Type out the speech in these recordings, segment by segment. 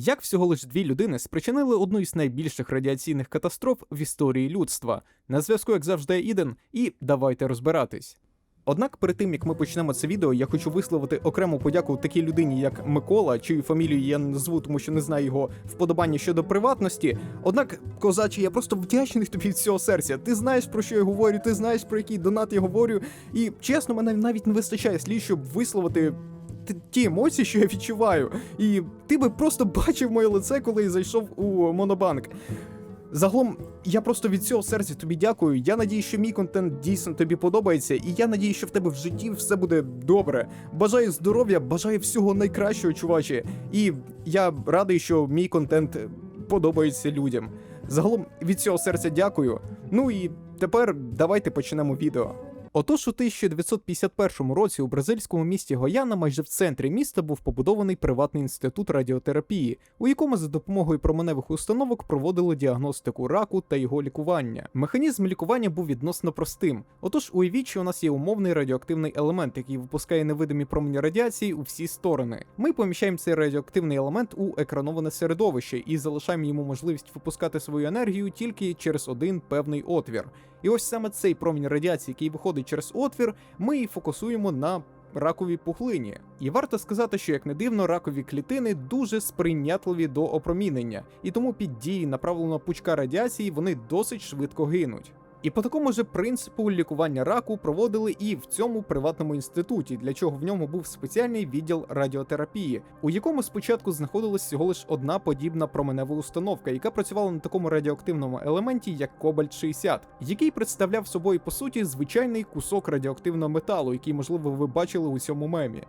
Як всього лиш дві людини спричинили одну із найбільших радіаційних катастроф в історії людства? На зв'язку, як завжди, Іден, і давайте розбиратись. Однак перед тим як ми почнемо це відео, я хочу висловити окрему подяку такій людині, як Микола, чию фамілію я не назву, тому що не знаю його вподобання щодо приватності. Однак, козачі, я просто вдячний тобі від всього серця. Ти знаєш про що я говорю, ти знаєш про який донат я говорю. І чесно, мене навіть не вистачає слів, щоб висловити. Ті емоції, що я відчуваю, і ти би просто бачив моє лице, коли я зайшов у Монобанк. Загалом, я просто від цього серця тобі дякую. Я надію, що мій контент дійсно тобі подобається, і я надію, що в тебе в житті все буде добре. Бажаю здоров'я, бажаю всього найкращого, чуваче. І я радий, що мій контент подобається людям. Загалом від цього серця дякую. Ну і тепер давайте почнемо відео. Отож, у 1951 році у бразильському місті Гояна, майже в центрі міста, був побудований приватний інститут радіотерапії, у якому за допомогою променевих установок проводили діагностику раку та його лікування. Механізм лікування був відносно простим. Отож, уявіть, що у нас є умовний радіоактивний елемент, який випускає невидимі промені радіації у всі сторони. Ми поміщаємо цей радіоактивний елемент у екрановане середовище і залишаємо йому можливість випускати свою енергію тільки через один певний отвір. І ось саме цей промінь радіації, який виходить через отвір, ми і фокусуємо на раковій пухлині. І варто сказати, що як не дивно, ракові клітини дуже сприйнятливі до опромінення, і тому під дії направленого пучка радіації вони досить швидко гинуть. І по такому же принципу лікування раку проводили і в цьому приватному інституті, для чого в ньому був спеціальний відділ радіотерапії, у якому спочатку знаходилась всього лиш одна подібна променева установка, яка працювала на такому радіоактивному елементі, як Кобальт 60, який представляв собою по суті звичайний кусок радіоактивного металу, який, можливо, ви бачили у цьому мемі.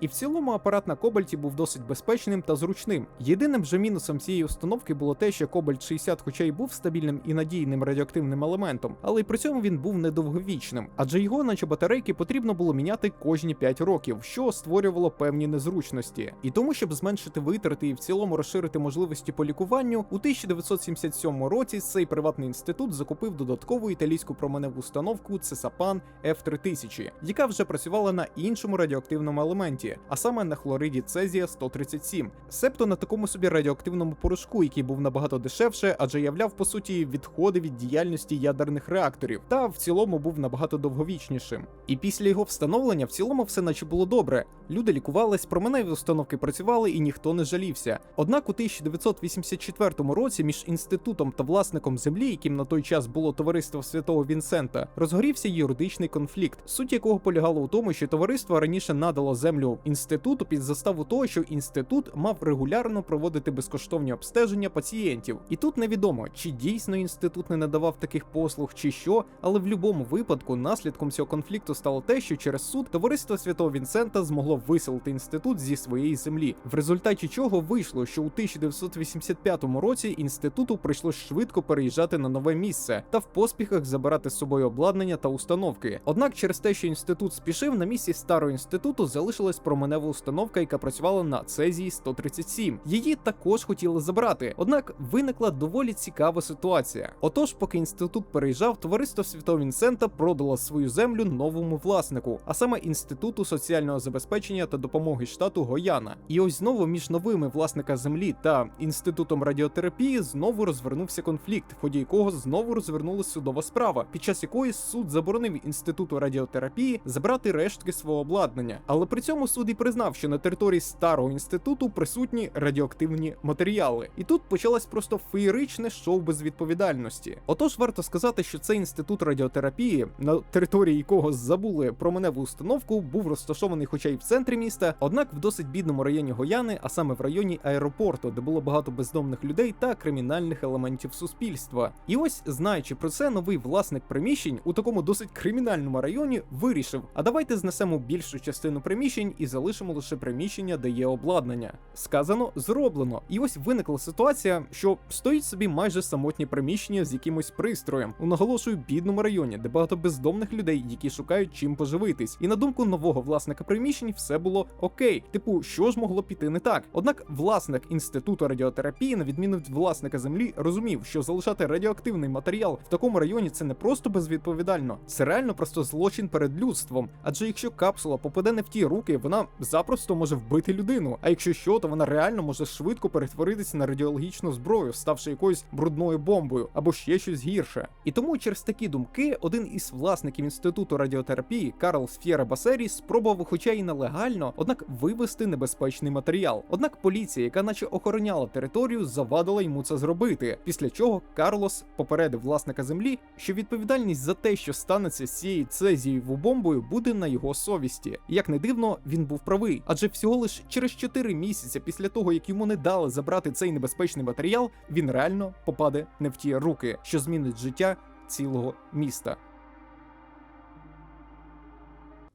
І в цілому апарат на Кобальті був досить безпечним та зручним. Єдиним же мінусом цієї установки було те, що Кобальт 60, хоча й був стабільним і надійним радіоактивним елементом, але й при цьому він був недовговічним, адже його, наче батарейки, потрібно було міняти кожні 5 років, що створювало певні незручності. І тому, щоб зменшити витрати і в цілому розширити можливості по лікуванню, у 1977 році цей приватний інститут закупив додаткову італійську променеву установку Цесапан F3000, яка вже працювала на іншому радіоактивному елементі а саме на хлориді Цезія 137, себто на такому собі радіоактивному порошку, який був набагато дешевше, адже являв по суті відходи від діяльності ядерних реакторів, та в цілому був набагато довговічнішим. І після його встановлення в цілому все наче було добре. Люди лікувались, променеві установки працювали і ніхто не жалівся. Однак у 1984 році між інститутом та власником землі, яким на той час було товариство Святого Вінсента, розгорівся юридичний конфлікт, суть якого полягала у тому, що товариство раніше надало землю інституту під заставу того, що інститут мав регулярно проводити безкоштовні обстеження пацієнтів. І тут невідомо, чи дійсно інститут не надавав таких послуг, чи що, але в будь-якому випадку наслідком цього конфлікту стало те, що через суд товариство Святого Вінсента змогло виселити інститут зі своєї землі, в результаті чого вийшло, що у 1985 році інституту прийшлось швидко переїжджати на нове місце та в поспіхах забирати з собою обладнання та установки. Однак, через те, що інститут спішив, на місці старого інституту залишилась променева установка, яка працювала на Цезії 137. Її також хотіли забрати. Однак виникла доволі цікава ситуація. Отож, поки інститут переїжджав, товариство Святого Вінсента продало свою землю новому власнику, а саме інституту соціального забезпечення та допомоги штату Гояна. І ось знову між новими власника землі та інститутом радіотерапії знову розвернувся конфлікт, в ході якого знову розвернулася судова справа, під час якої суд заборонив інституту радіотерапії забрати рештки свого обладнання. Але при цьому суд і признав, що на території старого інституту присутні радіоактивні матеріали. І тут почалось просто феєричне шоу без відповідальності. Отож, варто сказати, що цей інститут радіотерапії, на території якого забули променеву установку, був розташований, хоча й в центрі міста, однак в досить бідному районі Гояни, а саме в районі аеропорту, де було багато бездомних людей та кримінальних елементів суспільства. І ось, знаючи про це, новий власник приміщень у такому досить кримінальному районі вирішив: а давайте знесемо більшу частину приміщень і залишимо лише приміщення, де є обладнання. Сказано, зроблено. І ось виникла ситуація, що стоїть собі майже самотнє приміщення з якимось пристроєм у наголошую бідному районі, де багато бездомних людей, які шукають чим поживитись. І на думку нового власника приміщень, все було окей. Типу, що ж могло піти не так? Однак власник інституту радіотерапії, на відміну від власника землі, розумів, що залишати радіоактивний матеріал в такому районі це не просто безвідповідально, це реально просто злочин перед людством. Адже якщо капсула попаде не в ті руки, вона запросто може вбити людину. А якщо що, то вона реально може швидко перетворитися на радіологічну зброю, ставши якоюсь брудною бомбою або ще щось гірше. І тому через такі думки один із власників інституту радіотерапії Карл Сфєра Басері спробував, хоча й нелегально, однак вивести небезпечний матеріал. Однак поліція, яка наче охороняла територію, завадила йому це зробити. Після чого Карлос попередив власника землі, що відповідальність за те, що станеться з цією цезієвою бомбою, буде на його совісті. Як не дивно, він був правий, адже всього лиш через 4 місяці після того, як йому не дали забрати цей небезпечний матеріал, він реально попаде не в ті руки, що змінить життя цілого міста.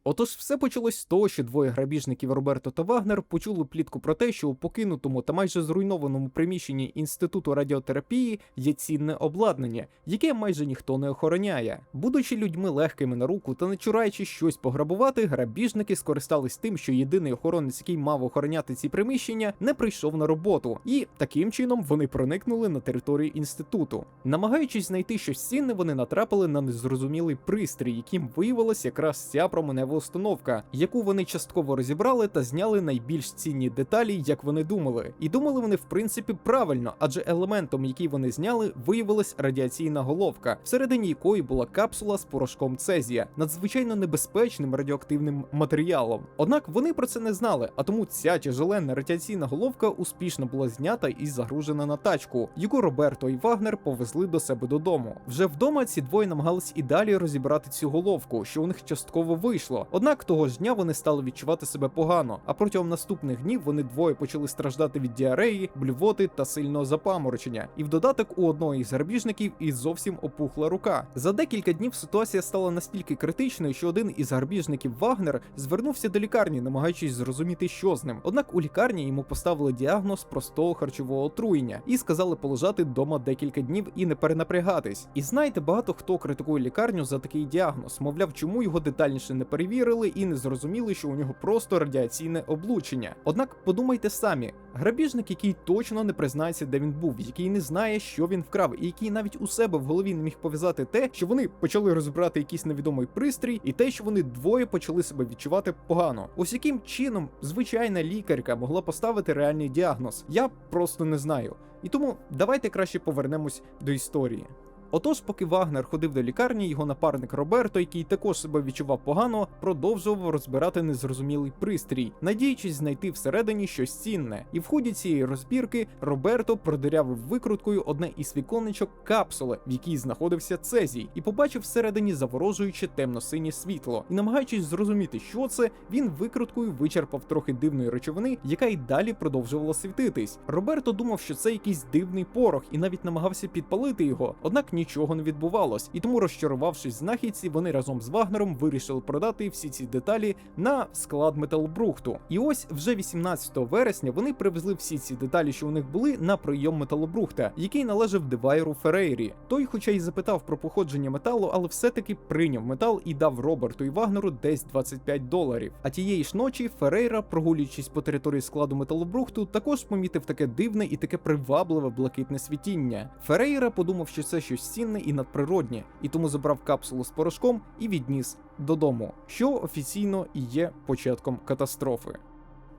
Отож, все почалось з того, що двоє грабіжників Роберто та Вагнер почули плітку про те, що у покинутому та майже зруйнованому приміщенні інституту радіотерапії є цінне обладнання, яке майже ніхто не охороняє. Будучи людьми легкими на руку та не чураючи щось пограбувати, грабіжники скористались тим, що єдиний охоронець, який мав охороняти ці приміщення, не прийшов на роботу, і таким чином вони проникнули на територію інституту. Намагаючись знайти щось цінне, вони натрапили на незрозумілий пристрій, яким виявилася якраз ця променева установка, яку вони частково розібрали та зняли найбільш цінні деталі, як вони думали. І думали вони в принципі правильно, адже елементом, який вони зняли, виявилась радіаційна головка, всередині якої була капсула з порошком цезія, надзвичайно небезпечним радіоактивним матеріалом. Однак вони про це не знали, а тому ця тяжеленна радіаційна головка успішно була знята і загружена на тачку, яку Роберто і Вагнер повезли до себе додому. Вже вдома ці двоє намагались і далі розібрати цю головку, що у них частково вийшло. Однак того ж дня вони стали відчувати себе погано, а протягом наступних днів вони двоє почали страждати від діареї, блювоти та сильного запаморочення. І в додаток у одного із грабіжників і зовсім опухла рука. За декілька днів ситуація стала настільки критичною, що один із грабіжників Вагнер звернувся до лікарні, намагаючись зрозуміти, що з ним. Однак у лікарні йому поставили діагноз простого харчового отруєння і сказали полежати вдома декілька днів і не перенапрягатись. І знаєте, багато хто критикує лікарню за такий діагноз, мовляв, чому його детальніше не перевірили перевірили і не зрозуміли, що у нього просто радіаційне облучення. Однак подумайте самі: грабіжник, який точно не признається, де він був, який не знає, що він вкрав, і який навіть у себе в голові не міг пов'язати те, що вони почали розбирати якийсь невідомий пристрій, і те, що вони двоє почали себе відчувати погано. Ось яким чином звичайна лікарка могла поставити реальний діагноз, я просто не знаю. І тому давайте краще повернемось до історії. Отож, поки Вагнер ходив до лікарні, його напарник Роберто, який також себе відчував погано, продовжував розбирати незрозумілий пристрій, надіючись знайти всередині щось цінне. І в ході цієї розбірки Роберто продирявив викруткою одне із віконечок капсули, в якій знаходився Цезій, і побачив всередині заворожуюче темно-синє світло. І намагаючись зрозуміти, що це, він викруткою вичерпав трохи дивної речовини, яка й далі продовжувала світитись. Роберто думав, що це якийсь дивний порох, і навіть намагався підпалити його. Однак нічого не відбувалось, і тому, розчарувавшись знахідці, вони разом з Вагнером вирішили продати всі ці деталі на склад металобрухту. І ось вже 18 вересня вони привезли всі ці деталі, що у них були, на прийом металобрухта, який належав Девайру Ферейрі. Той, хоча й запитав про походження металу, але все-таки прийняв метал і дав Роберту і Вагнеру десь 25 доларів. А тієї ж ночі Ферейра, прогулюючись по території складу металобрухту, також помітив таке дивне і таке привабливе блакитне світіння. Ферейра подумав, що це щось цінне і надприроднє, і тому забрав капсулу з порошком і відніс додому, що офіційно і є початком катастрофи.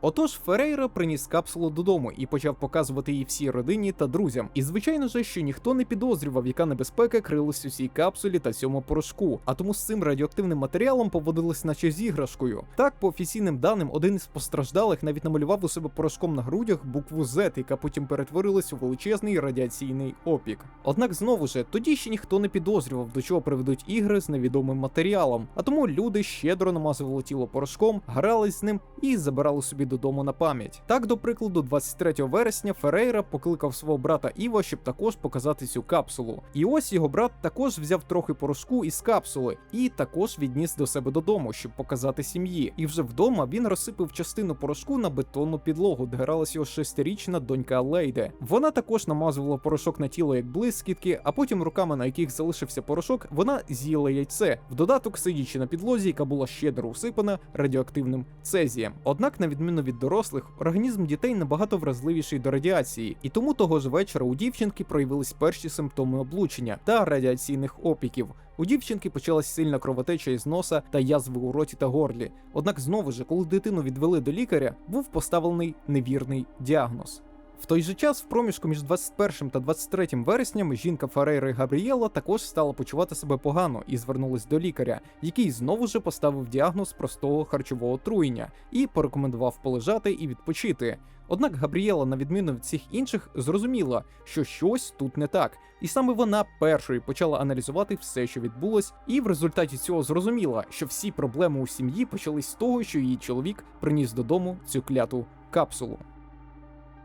Отож, Ферейра приніс капсулу додому і почав показувати її всій родині та друзям. І звичайно же, що ніхто не підозрював, яка небезпека крилась у цій капсулі та цьому порошку. А тому з цим радіоактивним матеріалом поводились наче з іграшкою. Так, по офіційним даним, один із постраждалих навіть намалював у себе порошком на грудях букву Z, яка потім перетворилась у величезний радіаційний опік. Однак знову ж тоді ще ніхто не підозрював, до чого приведуть ігри з невідомим матеріалом. А тому люди щедро намазували тіло порошком, грались з ним і забирали собі додому на пам'ять. Так, до прикладу, 23 вересня Ферейра покликав свого брата Іво, щоб також показати цю капсулу. І ось його брат також взяв трохи порошку із капсули і також відніс до себе додому, щоб показати сім'ї. І вже вдома він розсипив частину порошку на бетонну підлогу, де гралась його шестирічна донька Лейде. Вона також намазувала порошок на тіло як блискітки, а потім руками, на яких залишився порошок, вона з'їла яйце. В додаток сидячи на підлозі, яка була щедро усипана радіоактивним цезієм. Однак, на відміну відмінно від дорослих, організм дітей набагато вразливіший до радіації, і тому того ж вечора у дівчинки проявились перші симптоми облучення та радіаційних опіків. У дівчинки почалась сильна кровотеча із носа та язви у роті та горлі. Однак знову ж, коли дитину відвели до лікаря, був поставлений невірний діагноз. В той же час, в проміжку між 21 та 23 вересням, жінка Фарейри Габрієла також стала почувати себе погано і звернулась до лікаря, який знову ж поставив діагноз простого харчового отруєння і порекомендував полежати і відпочити. Однак Габрієла, на відміну від всіх інших, зрозуміла, що щось тут не так, і саме вона першою почала аналізувати все, що відбулось, і в результаті цього зрозуміла, що всі проблеми у сім'ї почались з того, що її чоловік приніс додому цю кляту капсулу.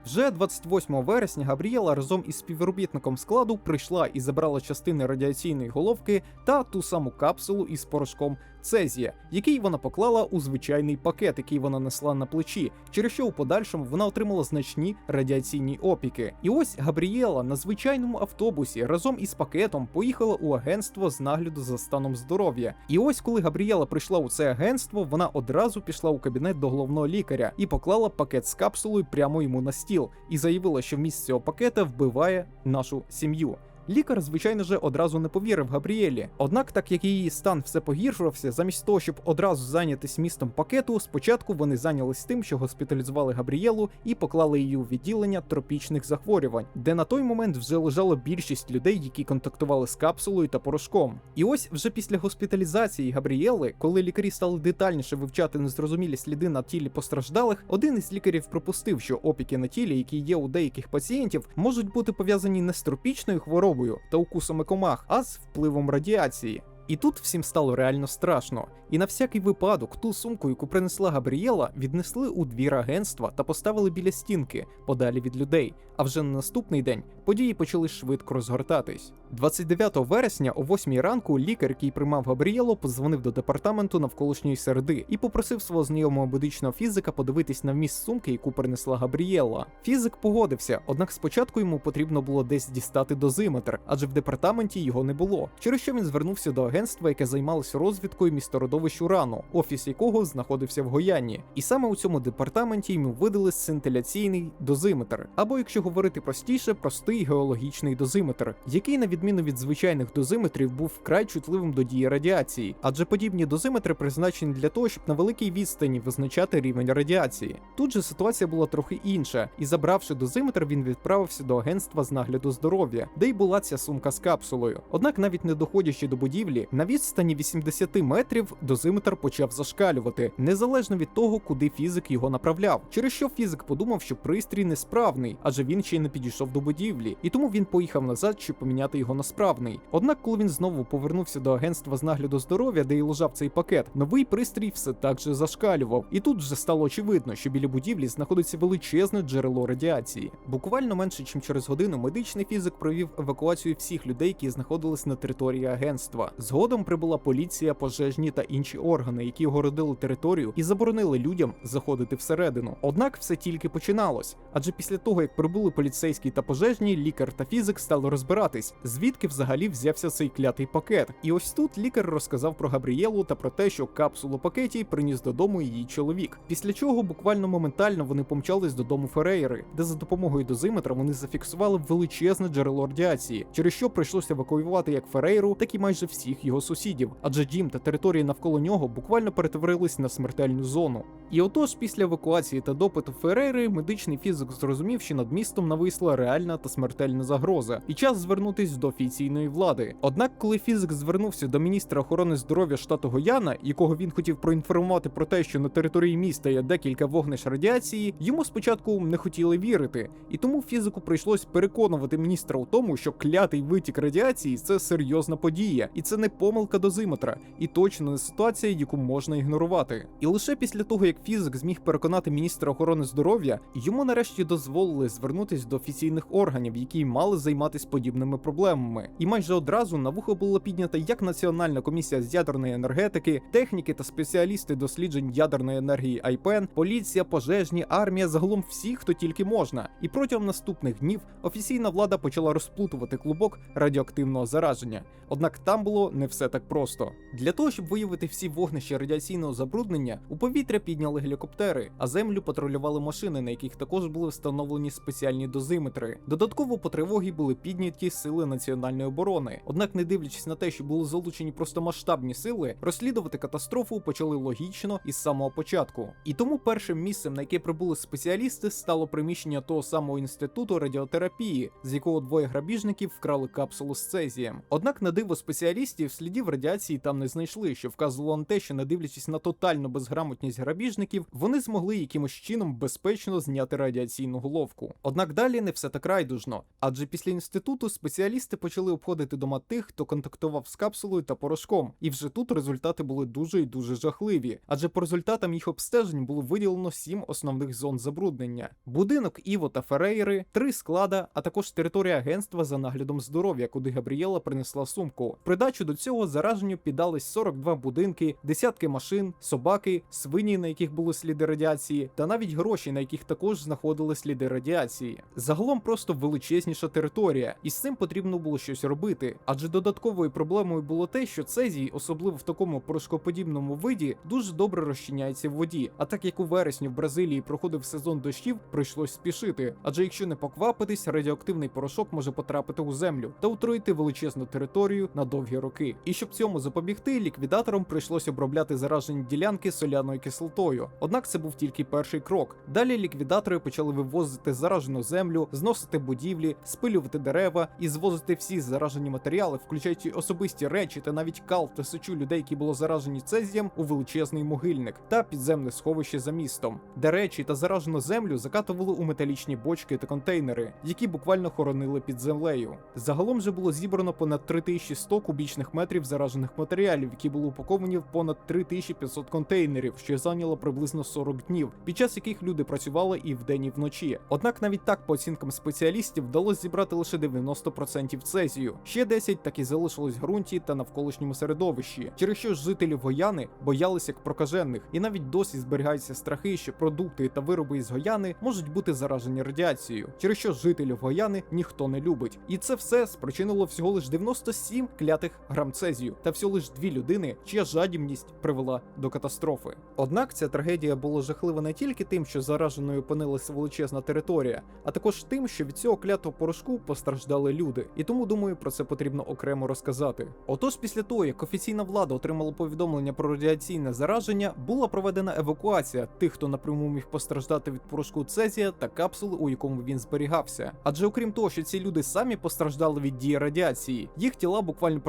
Вже 28 вересня Габрієла разом із співробітником складу прийшла і забрала частини радіаційної головки та ту саму капсулу із порошком Цезія, який вона поклала у звичайний пакет, який вона несла на плечі, через що у подальшому вона отримала значні радіаційні опіки. І ось Габрієла на звичайному автобусі разом із пакетом поїхала у агентство з нагляду за станом здоров'я. І ось коли Габрієла прийшла у це агентство, вона одразу пішла у кабінет до головного лікаря і поклала пакет з капсулою прямо йому на стіл і заявила, що вміст цього пакета вбиває нашу сім'ю. Лікар, звичайно же, одразу не повірив Габріелі. Однак, так як її стан все погіршувався, замість того, щоб одразу зайнятися містом пакету, спочатку вони зайнялись тим, що госпіталізували Габріелу і поклали її у відділення тропічних захворювань, де на той момент вже лежала більшість людей, які контактували з капсулою та порошком. І ось вже після госпіталізації Габріели, коли лікарі стали детальніше вивчати незрозумілі сліди на тілі постраждалих, один із лікарів припустив, що опіки на тілі, які є у деяких пацієнтів, можуть бути пов'язані не з тропічною хворобою та укусами комах, а з впливом радіації. І тут всім стало реально страшно. І на всякий випадок ту сумку, яку принесла Габрієла, віднесли у двір агентства та поставили біля стінки, подалі від людей. А вже на наступний день події почали швидко розгортатись. 29 вересня о 8 ранку лікар, який приймав Габрієлу, позвонив до департаменту навколишньої середи і попросив свого знайомого медичного фізика подивитись на вміст сумки, яку принесла Габрієла. Фізик погодився, однак спочатку йому потрібно було десь дістати дозиметр, адже в департаменті його не було. Через що він звернувся до агентства, яке займалося розвідкою містородовищ урану, офіс якого знаходився в Гояні. І саме у цьому департаменті йому видали сцинтиляційний дозиметр, або, якщо говорити простіше, простий геологічний дозиметр, який, на відміну від звичайних дозиметрів, був вкрай чутливим до дії радіації, адже подібні дозиметри призначені для того, щоб на великій відстані визначати рівень радіації. Тут же ситуація була трохи інша, і забравши дозиметр, він відправився до агентства з нагляду здоров'я, де й була ця сумка з капсулою. Однак, навіть не доходячи до будівлі, на відстані 80 метрів дозиметр почав зашкалювати, незалежно від того, куди фізик його направляв. Через що фізик подумав, що пристрій несправний, адже він ще й не підійшов до будівлі, і тому він поїхав назад, щоб поміняти його на справний. Однак, коли він знову повернувся до агентства з нагляду здоров'я, де й лежав цей пакет, новий пристрій все так же зашкалював. І тут вже стало очевидно, що біля будівлі знаходиться величезне джерело радіації. Буквально менше ніж через годину медичний фізик провів евакуацію всіх людей, які знаходились на території агентства. Згодом прибула поліція, пожежні та інші органи, які огородили територію і заборонили людям заходити всередину. Однак все тільки починалось. Адже після того, як прибули поліцейські та пожежні, лікар та фізик стали розбиратись, звідки взагалі взявся цей клятий пакет. І ось тут лікар розказав про Габрієлу та про те, що капсулу пакеті приніс додому її чоловік. Після чого буквально моментально вони помчались додому Ферейри, де за допомогою дозиметра вони зафіксували величезне джерело радіації, через що прийшлося евакуювати як Ферейру, так і майже всіх його сусідів, адже дім та території навколо нього буквально перетворились на смертельну зону. І отож, після евакуації та допиту Ферейри, медичний фізик зрозумів, що над містом нависла реальна та смертельна загроза, і час звернутись до офіційної влади. Однак, коли фізик звернувся до міністра охорони здоров'я штату Гояна, якого він хотів проінформувати про те, що на території міста є декілька вогнищ радіації, йому спочатку не хотіли вірити, і тому фізику прийшлось переконувати міністра у тому, що клятий витік радіації це серйозна подія, і це не помилка дозиметра, і точно не ситуація, яку можна ігнорувати. І лише після того, як фізик зміг переконати міністра охорони здоров'я, йому нарешті дозволили звернутись до офіційних органів, які мали займатися подібними проблемами. І майже одразу на вухо було піднята як Національна комісія з ядерної енергетики, техніки та спеціалісти досліджень ядерної енергії IPEN, поліція, пожежні, армія, загалом всі, хто тільки можна. І протягом наступних днів офіційна влада почала розплутувати клубок радіоактивного зараження. Однак там було не все так просто. Для того, щоб виявити всі вогнища радіаційного забруднення, у повітря підняли гелікоптери, а землю патрулювали машини, на яких також були встановлені спеціальні дозиметри. Додатково по тривогі були підняті сили національної оборони. Однак, не дивлячись на те, що були залучені просто масштабні сили, розслідувати катастрофу почали логічно із самого початку. І тому першим місцем, на яке прибули спеціалісти, стало приміщення того самого інституту радіотерапії, з якого двоє грабіжників вкрали капсулу з цезієм. Однак, на диво спеціалістів, слідів радіації там не знайшли, що вказувало на те, що не дивлячись на тотальну безграмотність грабіжників, вони змогли якимось чином безпечно зняти радіаційну головку. Однак далі не все так райдужно, адже після інституту спеціалісти почали обходити дома тих, хто контактував з капсулою та порошком, і вже тут результати були дуже і дуже жахливі, адже по результатам їх обстежень було виділено сім основних зон забруднення: будинок Іво та Ферейри, три склада, а також територія агентства за наглядом здоров'я, куди Габрієла принесла сумку. Придачу до цього зараженню піддались 42 будинки, десятки машин, собаки, свині, на яких були сліди радіації, та навіть гроші, на яких також знаходили сліди радіації. Загалом просто величезніша територія, і з цим потрібно було щось робити. Адже додатковою проблемою було те, що цезій, особливо в такому порошкоподібному виді, дуже добре розчиняється в воді. А так як у вересні в Бразилії проходив сезон дощів, прийшлось спішити. Адже якщо не поквапитись, радіоактивний порошок може потрапити у землю та утроїти величезну територію на довгі роки. І щоб цьому запобігти, ліквідаторам прийшлось обробляти заражені ділянки соляною кислотою. Однак це був тільки перший крок. Далі ліквідатори почали вивозити заражену землю, зносити будівлі, спилювати дерева і звозити всі заражені матеріали, включаючи особисті речі та навіть кал та сечу людей, які було заражені цезієм, у величезний могильник та підземне сховище за містом, де речі та заражену землю закатували у металічні бочки та контейнери, які буквально хоронили під землею. Загалом же було зібрано понад 3100 кубічних метрів заражених матеріалів, які були упаковані в понад 3500 контейнерів, що зайняло приблизно 40 днів, під час яких люди працювали і вдень, і вночі. Однак навіть так, по оцінкам спеціалістів, вдалося зібрати лише 90% цезію. Ще 10 так і залишилось в ґрунті та навколишньому середовищі, через що ж жителі Гояни боялися як прокажених, і навіть досі зберігаються страхи, що продукти та вироби із Гояни можуть бути заражені радіацією, через що жителів Гояни ніхто не любить. І це все спричинило всього лиш 97 клятих грам цезію та всього лиш дві людини, чия жадібність привела до катастрофи. Однак ця трагедія була жахлива не тільки тим, що зараженою опинилася величезна територія, а також тим, що від цього клятого порошку постраждали люди. І тому думаю, про це потрібно окремо розказати. Отож, після того, як офіційна влада отримала повідомлення про радіаційне зараження, була проведена евакуація тих, хто напряму міг постраждати від порошку цезія та капсули, у якому він зберігався. Адже окрім того, що ці люди самі постраждали від дії радіації, їх тіла буквально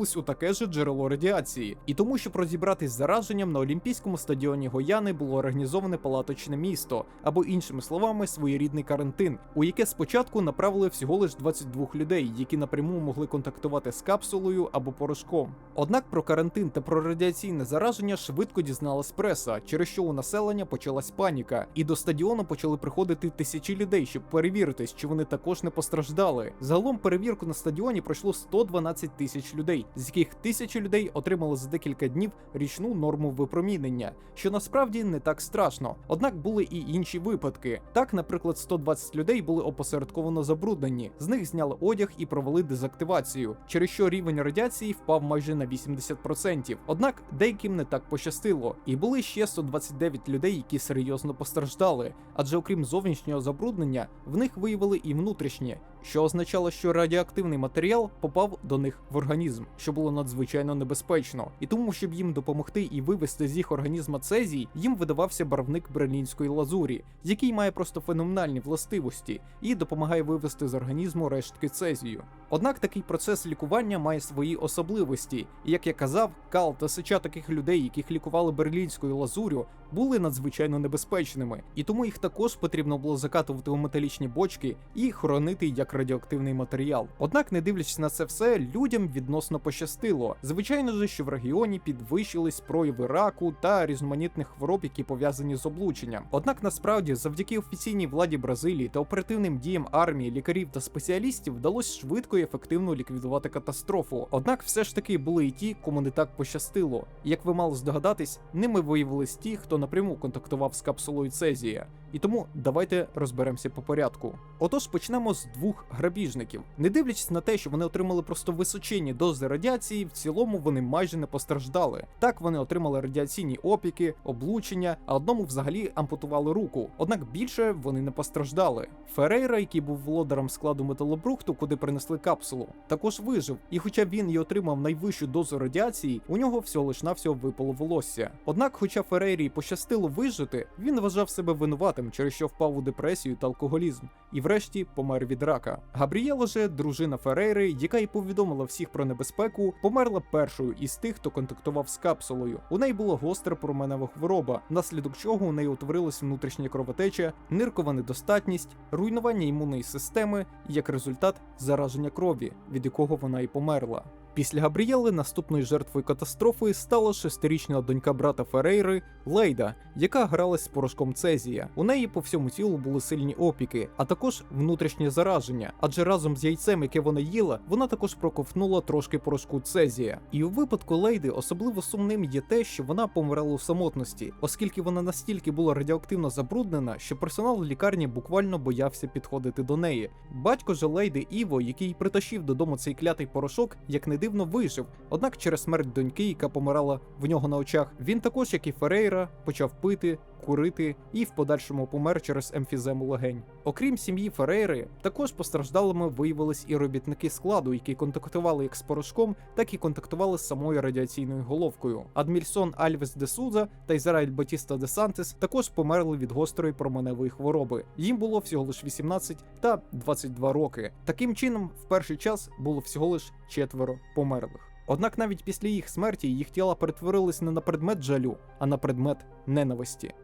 перетворились у таке же джерело радіації. І тому, щоб розібратись з зараженням на Олімпійському стадіоні Гояни було організоване палаточне місто, або іншими словами, своєрідний карантин, у яке спочатку направили всього лиш 22 людей, які напряму могли контактувати з капсулою або порошком. Однак про карантин та про радіаційне зараження швидко дізналась преса, через що у населення почалась паніка, і до стадіону почали приходити тисячі людей, щоб перевіритись, чи вони також не постраждали. Загалом перевірку на стадіоні пройшло 112 тисяч людей, з яких тисячі людей отримали за декілька днів річну норму випромінення, що насправді не так страшно. Однак були і інші випадки. Так, наприклад, 120 людей були опосередковано забруднені, з них зняли одяг і провели дезактивацію, через що рівень радіації впав майже на 80%. Однак деяким не так пощастило, і були ще 129 людей, які серйозно постраждали. Адже окрім зовнішнього забруднення, в них виявили і внутрішнє, що означало, що радіоактивний матеріал попав до них в організм, що було надзвичайно небезпечно. І тому, щоб їм допомогти і вивести з їх організма цезій, їм видавався барвник берлінської лазурі, який має просто феноменальні властивості і допомагає вивести з організму рештки цезію. Однак такий процес лікування має свої особливості, і як я казав, кал та сеча таких людей, яких лікували берлінською лазурю, були надзвичайно небезпечними, і тому їх також потрібно було закатувати у металічні бочки і хоронити як радіоактивний матеріал. Однак, не дивлячись на це все, людям відносно пощастило. Звичайно ж, що в регіоні підвищились прояви раку та різноманітних хвороб, які пов'язані з облученням. Однак насправді, завдяки офіційній владі Бразилії та оперативним діям армії, лікарів та спеціалістів вдалося швидко і ефективно ліквідувати катастрофу. Однак, все ж таки були і ті, кому не так пощастило. Як ви мали здогадатись, ними виявились ті, хто напряму контактував з капсулою Цезія. І тому давайте розберемося по порядку. Отож, почнемо з двох грабіжників. Не дивлячись на те, що вони отримали просто височенні дози радіації, в цілому вони майже не постраждали. Так вони отримали радіаційні опіки, облучення, а одному взагалі ампутували руку. Однак більше вони не постраждали. Ферейра, який був володарем складу металобрухту, куди принесли капсулу, також вижив. І хоча він і отримав найвищу дозу радіації, у нього всього лиш навсього випало волосся. Однак, хоча Ферейрі пощастило вижити, він вважав себе винуватим, через що впав у депресію та алкоголізм, і врешті помер від рака. Габріела же, дружина Ферейри, яка й повідомила всіх про небезпеку, померла першою із тих, хто контактував з капсулою. У неї була гостра променева хвороба, внаслідок чого у неї утворилась внутрішня кровотеча, ниркова недостатність, руйнування імунної системи і як результат зараження крові, від якого вона і померла. Після Габріели наступною жертвою катастрофи стала шестирічна донька брата Ферейри Лейда, яка гралась з порошком Цезія. У неї по всьому тілу були сильні опіки, а також внутрішнє зараження, адже разом з яйцем, яке вона їла, вона також проковтнула трошки порошку Цезія. І у випадку Лейди особливо сумним є те, що вона помирала у самотності, оскільки вона настільки була радіоактивно забруднена, що персонал лікарні буквально боявся підходити до неї. Батько же Лейди Іво, який притащив додому цей клятий порошок, як не дивно вижив. Однак через смерть доньки, яка помирала в нього на очах, він також, як і Ферейра, почав пити, курити і в подальшому помер через емфізему легень. Окрім сім'ї Ферейри, також постраждалими виявились і робітники складу, які контактували як з порошком, так і контактували з самою радіаційною головкою. Адмільсон Альвес де Суза та Ізраїль Батіста де Сантес також померли від гострої променевої хвороби. Їм було всього лише 18 та 22 роки. Таким чином, в перший час було всього лише четверо померлих. Однак навіть після їх смерті їх тіла перетворились не на предмет жалю, а на предмет ненависті.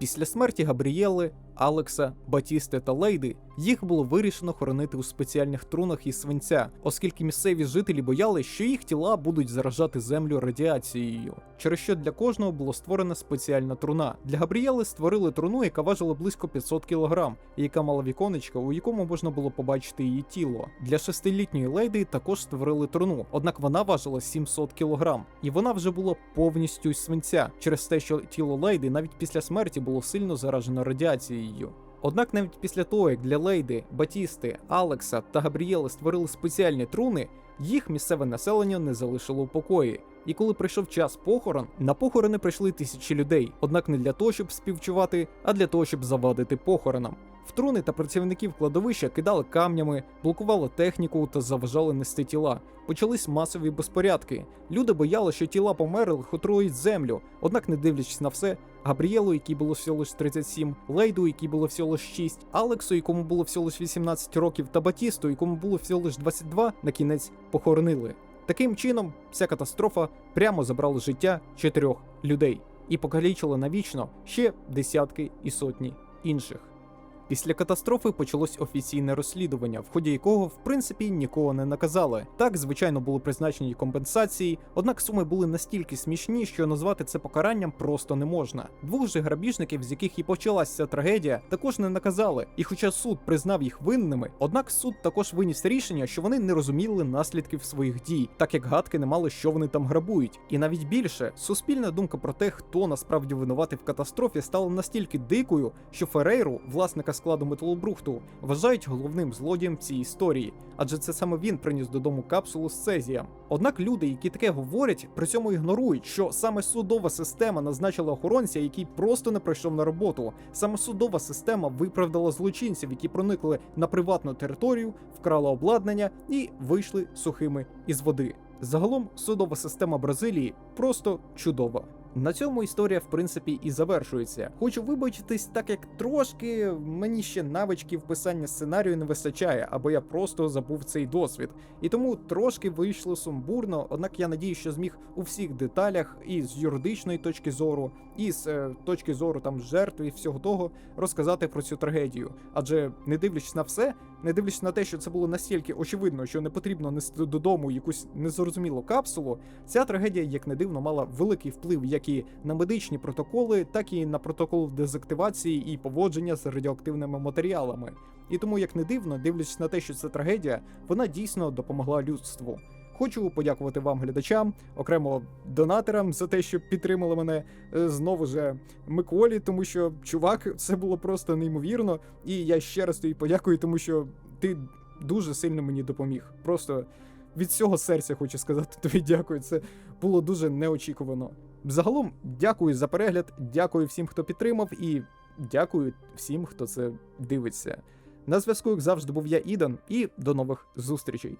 Після смерті Габрієли, Алекса, Батісти та Лейди їх було вирішено хоронити у спеціальних трунах із свинця, оскільки місцеві жителі боялись, що їх тіла будуть заражати землю радіацією, через що для кожного було створена спеціальна труна. Для Габрієли створили труну, яка важила близько 500 кг, і яка мала віконечко, у якому можна було побачити її тіло. Для шестилітньої лейди також створили труну, однак вона важила 700 кг, і вона вже була повністю із свинця, через те, що тіло лейди навіть після смерті було сильно заражено радіацією. Однак навіть після того, як для Лейди, Батісти, Алекса та Габрієли створили спеціальні труни, їх місцеве населення не залишило у покої. І коли прийшов час похорон, на похорони прийшли тисячі людей, однак не для того, щоб співчувати, а для того, щоб завадити похоронам. В та працівників кладовища кидали камнями, блокували техніку та заважали нести тіла. Почались масові безпорядки. Люди боялися, що тіла померлих отрують землю. Однак, не дивлячись на все, Габрієлу, який було всього лиш 37, Лейду, який було всього лиш 6, Алексу, якому було всього лиш 18 років, та Батісту, якому було всього лиш 22, на кінець похоронили. Таким чином, вся катастрофа прямо забрала життя чотирьох людей і покалічила навічно ще десятки і сотні інших. Після катастрофи почалось офіційне розслідування, в ході якого, в принципі, нікого не наказали. Так, звичайно, були призначені компенсації, однак суми були настільки смішні, що назвати це покаранням просто не можна. Двох же грабіжників, з яких і почалася трагедія, також не наказали. І хоча суд признав їх винними, однак суд також виніс рішення, що вони не розуміли наслідків своїх дій, так як гадки не мали, що вони там грабують. І навіть більше суспільна думка про те, хто насправді винуватий в катастрофі, стала настільки дикою, що Ферейру, власника складу металобрухту, вважають головним злодієм в цій історії, адже це саме він приніс додому капсулу з цезієм. Однак люди, які таке говорять, при цьому ігнорують, що саме судова система назначила охоронця, який просто не прийшов на роботу. Саме судова система виправдала злочинців, які проникли на приватну територію, вкрали обладнання і вийшли сухими із води. Загалом судова система Бразилії просто чудова. На цьому історія, в принципі, і завершується. Хочу вибачитись, так як трошки мені ще навичків писання сценарію не вистачає, або я просто забув цей досвід. І тому трошки вийшло сумбурно, однак я надію, що зміг у всіх деталях, і з юридичної точки зору, і з е, точки зору там жертв і всього того розказати про цю трагедію. Адже не дивлячись на все, не дивлячись на те, що це було настільки очевидно, що не потрібно нести додому якусь незрозумілу капсулу, ця трагедія, як не дивно, мала великий вплив як і на медичні протоколи, так і на протокол дезактивації і поводження з радіоактивними матеріалами. І тому, як не дивно, дивлячись на те, що це трагедія, вона дійсно допомогла людству. Хочу подякувати вам, глядачам, окремо донаторам за те, що підтримали мене. е, Знову же Миколі, тому що чувак, це було просто неймовірно. І я ще раз тобі подякую, тому що ти дуже сильно мені допоміг. Просто від всього серця хочу сказати тобі дякую. Це було дуже неочікувано. Загалом, дякую за перегляд, дякую всім, хто підтримав, і дякую всім, хто це дивиться. На зв'язку, як завжди, був я Ідан, і до нових зустрічей.